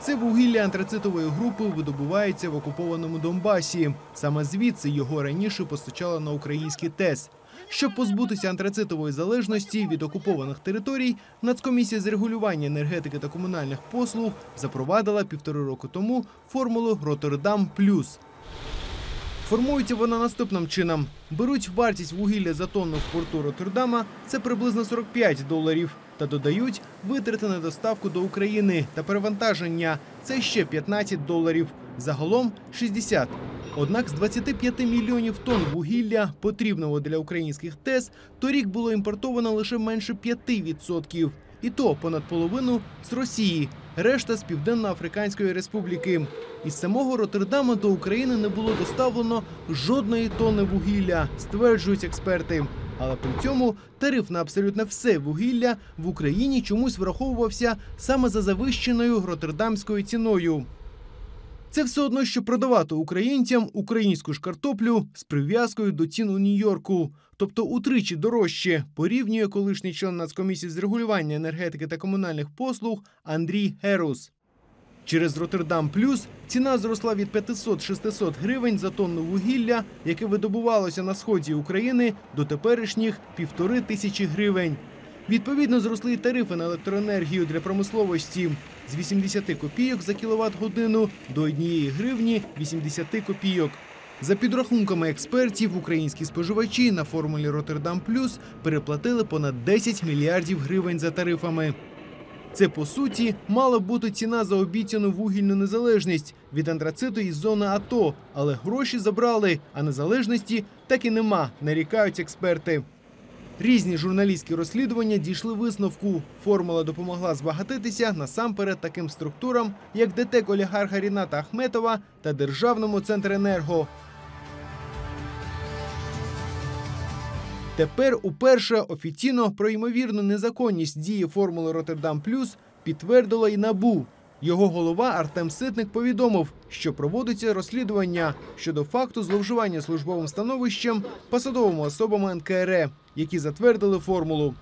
Це вугілля антрацитової групи видобувається в окупованому Донбасі. Саме звідси його раніше постачали на український ТЕС. Щоб позбутися антрацитової залежності від окупованих територій, Нацкомісія з регулювання енергетики та комунальних послуг запровадила півтори року тому формулу Роттердам Плюс. Формується вона наступним чином: беруть вартість вугілля за тонну в порту Роттердама, це приблизно 45 доларів, та додають витрати на доставку до України та перевантаження. Це ще 15 доларів. Загалом 60. Однак з 25 мільйонів тонн вугілля, потрібного для українських ТЕС, торік було імпортовано лише менше 5%. І то понад половину з Росії, решта з Південно-Африканської Республіки. Із самого Роттердама до України не було доставлено жодної тонни вугілля, стверджують експерти. Але при цьому тариф на абсолютно все вугілля в Україні чомусь враховувався саме за завищеною роттердамською ціною. Це все одно, що продавати українцям українську ж картоплю з прив'язкою до цін у Нью-Йорку, тобто утричі дорожче, порівнює колишній член Нацкомісії з регулювання енергетики та комунальних послуг Андрій Герус. Через Роттердам Плюс ціна зросла від 500-600 гривень за тонну вугілля, яке видобувалося на сході України, до теперішніх півтори тисячі гривень. Відповідно, зросли й тарифи на електроенергію для промисловості з 80 копійок за кіловат годину до 1 гривні 80 копійок. За підрахунками експертів, українські споживачі на формулі Роттердам Плюс переплатили понад 10 мільярдів гривень за тарифами. Це по суті мала бути ціна за обіцяну вугільну незалежність від антрациту із зони АТО, але гроші забрали, а незалежності так і нема, нарікають експерти. Різні журналістські розслідування дійшли висновку. Формула допомогла збагатитися насамперед таким структурам, як ДТЕК олігарха Ріната Ахметова та Державному Центренерго. Тепер уперше офіційно про ймовірну незаконність дії формули Роттердам Плюс підтвердила і НАБУ. Його голова Артем Ситник повідомив, що проводиться розслідування щодо факту зловживання службовим становищем посадовими особами НКРЕ, які затвердили формулу.